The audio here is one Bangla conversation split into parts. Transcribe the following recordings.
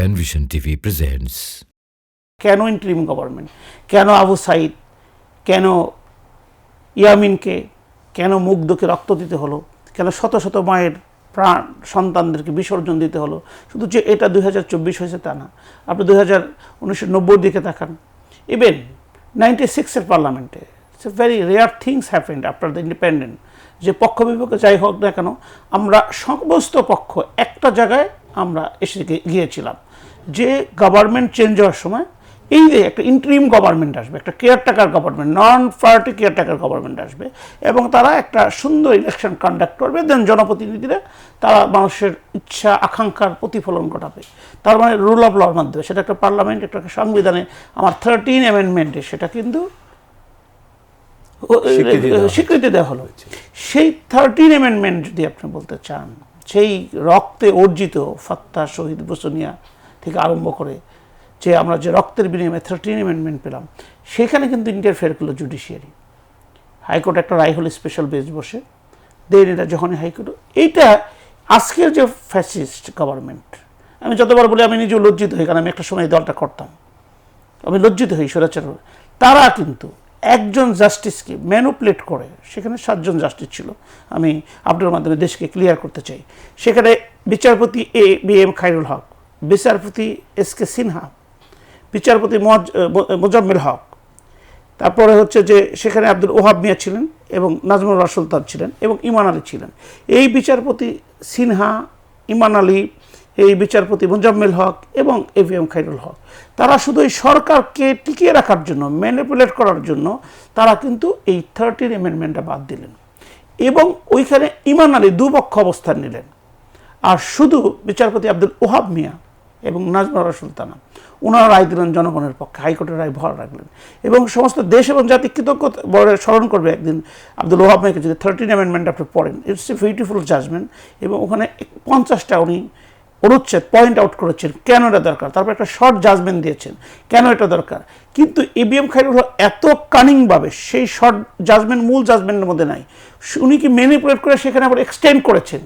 Penvision TV presents কেন ইন্টারিম গভর্নমেন্ট কেন আবু সাইদ? কেন ইয়ামিনকে? কেন মুগ্ধকে রক্ত দিতে হলো? কেন শত শত মায়ের প্রাণ সন্তানদেরকে বিসর্জন দিতে হলো? শুধু যে এটা দুই হাজার চব্বিশ হয়েছে তা না। আপনি দুই হাজার উনিশশো নব্বই দিকে তাকান। ইভেন নাইনটি সিক্সের পার্লামেন্টে it's a very rare things happened after the independent যে পক্ষ বিপক্ষে যাই হোক না কেন, আমরা সমস্ত পক্ষ একটা জায়গায় আমরা এসে গিয়েছিলাম। যে গভর্নমেন্ট চেঞ্জ হওয়ার সময় এই যে একটা ইন্টারিম গভর্নমেন্ট আসবে একটা caretaker government non party caretaker government আসবে এবং তারা একটা সুন্দর ইলেকশন কন্ডাক্ট করবে দেন জনপ্রতিনিধিরা তারা মানুষের ইচ্ছা আকাঙ্ক্ষার প্রতিফলন ঘটাবে। তার মানে রুল অফ লর মাধ্যমে। সেটা একটা পার্লামেন্ট একটা সংবিধানে আমার থার্টিন অ্যামেন্ডমেন্টে সেটা কিন্তু স্বীকৃতি দেওয়া হয়েছে। স্বীকৃতি দেওয়া হলো। সেই থার্টিন অ্যামেন্ডমেন্ট যদি আপনি বলতে চান সেই রক্তে অর্জিত ফাত্তা শহীদ বসুনিয়া থেকে আরম্ভ করে যে আমরা যে রক্তের বিনিময়ে থার্টিন অ্যামেন্ডমেন্ট পেলাম, সেখানে কিন্তু ইন্টারফেয়ার করল জুডিশিয়ারি হাইকোর্ট একটা রায় হলো স্পেশাল বেঞ্চ বসে। দেন এটা যখনই হাইকোর্ট, এইটা আজকের যে ফ্যাসিস্ট গভর্নমেন্ট আমি যতবার বলি আমি নিজেও লজ্জিত হই, কারণ আমি একটা সময় দলটা করতাম। আমি লজ্জিত হই, স্বরাচার তারা কিন্তু একজন জাস্টিসকে ম্যানুপুলেট করে, সেখানে সাতজন জাস্টিস ছিল। আমি আপনার মাধ্যমে দেশকে ক্লিয়ার করতে চাই। সেখানে বিচারপতি A B M Khairul Haque, বিচারপতি এস কে সিনহা, বিচারপতি মোজাম্মেল হক। তারপরে হচ্ছে যে সেখানে আব্দুল ওহাব মিয়া ছিলেন এবং নাজমুল রাজ সুলতান ছিলেন এবং ইমান আলী ছিলেন। এই বিচারপতি সিনহা, ইমান আলী এই বিচারপতি মুজাম্মেল হক এবং A V M Khairul Haque. তারা শুধু এই সরকারকে টিকিয়ে রাখার জন্য ম্যানিপুলেট করার জন্য তারা কিন্তু এই থার্টিন অ্যামেন্ডমেন্টটা বাদ দিলেন এবং ওইখানে ইমান আলী দুপক্ষ অবস্থান নিলেন। আর শুধু বিচারপতি আব্দুল ওহাব মিয়া এবং নাজমারা সুলতানা ওনারা রায় দিলেন জনগণের পক্ষে হাইকোর্টের রায় ভর রাখলেন এবং সমস্ত দেশ এবং জাতি কৃতজ্ঞতা বলে স্মরণ করবে একদিন আব্দুল ওহাব মিয়াকে যদি থার্টিন অ্যামেন্ডমেন্ট আপনি পড়েন ইটস এ বিউটিফুল জাজমেন্ট এবং ওখানে পঞ্চাশটা উনি অনুচ্ছেদ পয়েন্ট আউট করেছেন কেন এটা দরকার? তারপর একটা শর্ট জাজমেন্ট দিয়েছেন, কেন এটা দরকার? কিন্তু এবিএম খাইরুল হক এত কানিংভাবে সেই শর্ট জাজমেন্ট মূল জাজমেন্টের মধ্যে নাই। উনি কি ম্যানিপুলেট করে সেখানে আবার এক্সটেন্ড করেছেন?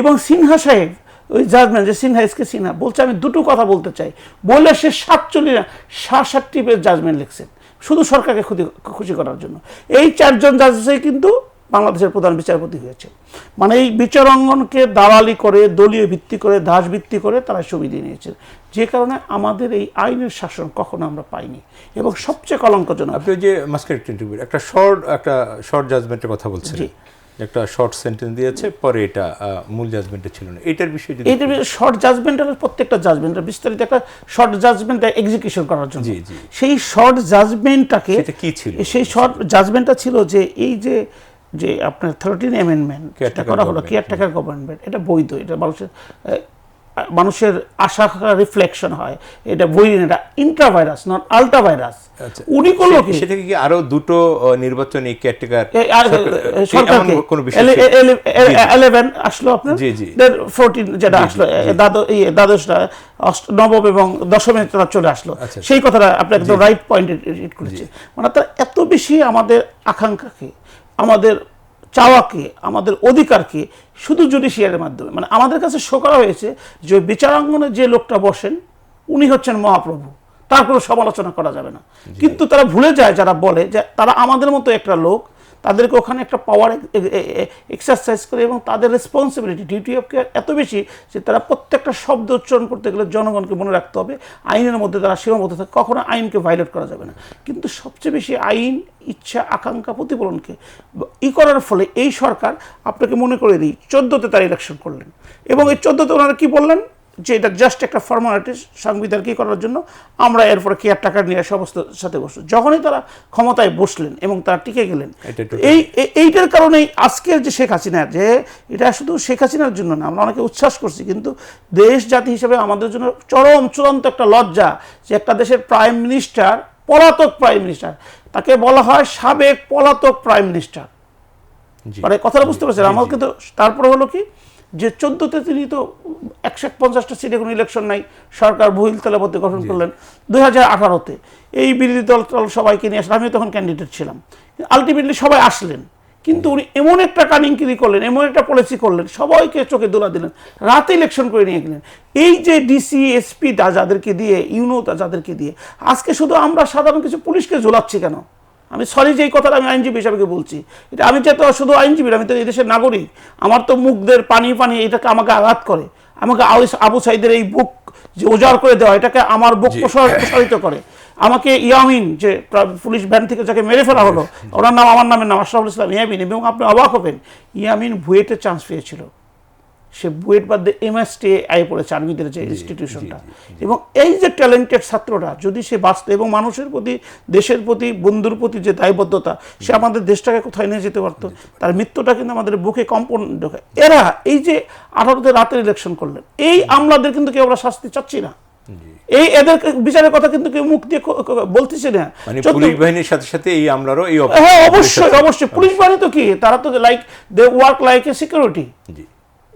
এবং সিনহা সাহেব, ওই জাজমেন্ট যে সিনহা এসকে সিনহা, বলছে, আমি দুটো কথা বলতে চাই। বলে সে সাতচল্লিশ সাত পেজ জাজমেন্ট লিখছেন, শুধু সরকারকে ক্ষতি, খুশি করার জন্য। এই চারজন জাজেসে কিন্তু বাংলাদেশের প্রধান বিচারপতি হয়েছে। মানে এই বিচারাঙ্গনকে দালালি করে দলীয় ভিত্তি করে দাস ভিত্তি করে তারা সুবিধা নিয়েছে। যে কারণে আমাদের এই আইনের শাসন কখনো আমরা পাইনি। এবং সবচেয়ে কলঙ্কজনক আপনি যে মাস্কেট ইন্টারভিউ একটা শর্ট একটা শর্ট জাজমেন্টের কথা বলছেন। একটা শর্ট সেন্টেন্স দিয়েছে পরে এটা মূল জাজমেন্টে ছিল না। এটার বিষয়ে যদি এইটা শর্ট জাজমেন্ট হলো প্রত্যেকটা জাজমেন্ট বিস্তারিত একটা শর্ট জাজমেন্ট এক্সিকিউশন করার জন্য। জি, জি। সেই শর্ট জাজমেন্টটাকে সেটা কি ছিল? সেই শর্ট জাজমেন্টটা ছিল যে এই যে যে আপনার থার্টিন অ্যামেন্ডমেন্ট Caretaker করা হলো কেয়ারটেকার গভর্নমেন্ট এটা বৈধ এটা মানুষের মানুষের আশা রিফ্লেকশন হয়। এটা বই এটা ইন্ট্রাভাইরাস নট আলট্রা ভাইরাস আচ্ছা। উনি করল কি? সেটা কি আরও দুটো নির্বাচনী আর- সরকারকে? কোনো বিষয় ছিল? এলেভেন আসলো আপনার? জি, জি। ফোরটিন যেটা আসলো দ্বাদশ ইয়ে, দ্বাদশটা নবম এবং দশমে তারা চলে আসলো। আচ্ছা। সেই কথাটা আপনি একদম রাইট পয়েন্ট হিট করেছে মানে তারা এত বেশি আমাদের আকাঙ্ক্ষাকে আমাদের চাওয়াকে আমাদের অধিকারকে শুধু জুডিশিয়ারের মাধ্যমে মানে আমাদের কাছে শো করা হয়েছে যে ওই বিচারাঙ্গনে যে লোকটা বসেন উনি হচ্ছেন মহাপ্রভু। তার কোনো সমালোচনা করা যাবে না। কিন্তু তারা ভুলে যায় যারা বলে যে তারা আমাদের মতো একটা লোক তাদেরকে ওখানে একটা পাওয়ার এক্সারসাইজ করে এবং তাদের রেসপন্সিবিলিটি ডিউটি অফ কেয়ার এত বেশি যে তারা প্রত্যেকটা শব্দ উচ্চারণ করতে গেলে জনগণকে মনে রাখতে হবে, আইনের মধ্যে তারা সীমাবদ্ধ থাকে, কখনো আইনকে ভাইলেট করা যাবে না। কিন্তু সবচেয়ে বেশি আইন, ইচ্ছা, আকাঙ্ক্ষা প্রতিফলনকে ই করার ফলে এই সরকার আপনাকে মনে করে দিই, চোদ্দোতে তারা ইলেকশন করলেন। এবং এই চোদ্দোতে ওনারা কি বললেন? যে এটা জাস্ট একটা ফর্মালিটি সংবিধান কি করার জন্য আমরা এরপরে কেয়ার টাকা নিয়ে সমস্ত সাথে বসল যখনই তারা ক্ষমতায় বসলেন এবং তারা টিকে গেলেন এই এইটার কারণেই আজকের যে শেখ হাসিনা যে এটা শুধু শেখ হাসিনার জন্য না আমরা অনেকে উচ্ছ্বাস করছি কিন্তু দেশ জাতি হিসেবে আমাদের জন্য চরম চূড়ান্ত একটা লজ্জা যে একটা দেশের প্রাইম মিনিস্টার পলাতক প্রাইম মিনিস্টার তাকে বলা হয় সাবেক পলাতক প্রাইম মিনিস্টার মানে কথাটা বুঝতে পারছেন? আমার কিন্তু তারপরে হলো কি যে চোদ্দোতে তিনি তো একশো পঞ্চাশটা সিটে কোনো ইলেকশন নাই। সরকার বহিল তলাপতি গঠন করলেন দুই হাজার আঠারোতে। এই বিরোধী দল টল সবাইকে নিয়ে আসলে আমিও তখন ক্যান্ডিডেট ছিলাম। আলটিমেটলি সবাই আসলেন। কিন্তু উনি এমন একটা কানিংকিরি করলেন এমন একটা পলিসি করলেন সবাইকে চোখে দোলা দিলেন রাতে ইলেকশন করে নিয়ে গেলেন। এই যে ডিসি এসপি যাদেরকে দিয়ে ইউনো দা যাদেরকে দিয়ে আজকে শুধু আমরা সাধারণ কিছু পুলিশকে ঝোলাচ্ছি কেন? আমি সরি যে এই কথাটা আমি আইনজীবী হিসাবে বলছি। এটা আমি যে তো শুধু আইনজীবী আমি তো এই দেশের নাগরিক। আমার তো মুখদের পানি পানি এটাকে আমাকে আঘাত করে। আমাকে আবু সাইদের এই বুক যে উজাড় করে দেওয়া এটাকে আমার বুক প্রসার- প্রসারিত করে। আমাকে ইয়ামিন যে পুলিশ ভ্যান থেকে যাকে মেরে ফেলা হলো ওনার নাম আমার নামের নাম আশরাফুল ইসলাম ইয়ামিন এবং আপনি অবাক হবেন ইয়ামিন ভুয়েটে চান্স পেয়েছিল। সে বুয়েট বাদ দিয়ে এমএসটি আয় পড়েছে আর্মিদের যে ইনস্টিটিউশনটা এবং এই যে ট্যালেন্টেড ছাত্রটা যদি সে বাঁচত এবং মানুষের প্রতি দেশের প্রতি বন্ধুর প্রতি যে দায়বদ্ধতা সে আমাদের দেশটাকে কোথায় নিয়ে যেতে পারতো? তার মৃত্যুটা কিন্তু আমাদের বুকে কম্পন ঢোকে। এরা এই যে আঠারোতে রাতের ইলেকশন করলেন এই আমলাদের কিন্তু কেউ আমরা শাস্তি চাচ্ছি না। এই এদের বিচারের কথা কিন্তু কেউ মুখ দিয়ে বলতেছে না। মানে পুলিশ বাহিনীর সাথে সাথে এই আমলারও এই হ্যাঁ অবশ্যই অবশ্যই। পুলিশ বাহিনী তো কি? তারা তো like they work like a security G.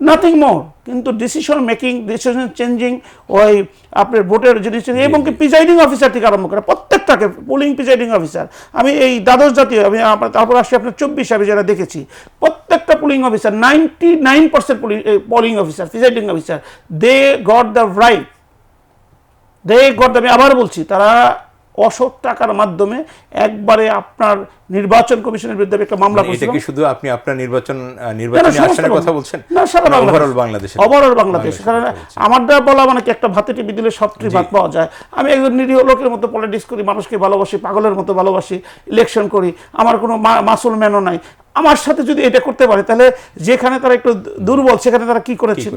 Nothing more কিন্তু ডিসিশন মেকিং ডিসিশন চেঞ্জিং ওই আপনার ভোটের জিনিস এবং কি প্রিজাইডিং অফিসার থেকে আরম্ভ করে প্রত্যেকটাকে পোলিং প্রিজাইডিং অফিসার আমি এই দ্বাদশ জাতীয় আমি তারপর আসছি আপনার চব্বিশ আমি যারা দেখেছি প্রত্যেকটা polling officer ninety nine percent polling officer presiding officer they got the right they got আমি আবার বলছি তারা অসৎ টাকার মাধ্যমে একবারে আপনার নির্বাচন কমিশনের বিরুদ্ধে একটা মামলা মানে এটা কি শুধু আপনি আপনার নির্বাচন নির্বাচনী আসনের কথা বলছেন? না সারা বাংলাদেশ। ওভারঅল বাংলাদেশে ওভারঅল বাংলাদেশ। কারণ আমার দ্বারা বলা মানে কি একটা ভাতে টিপি দিলে সবটি ভাত পাওয়া যায়। আমি একজন নিরীহ লোকের মতো পলিটিক্স করি মানুষকে ভালোবাসি পাগলের মতো ভালোবাসি ইলেকশন করি। আমার কোনো মাসুল ম্যানও নাই। আমার সাথে যদি এটা করতে পারে তাহলে যেখানে তারা একটু দুর্বল সেখানে তারা কি করেছে?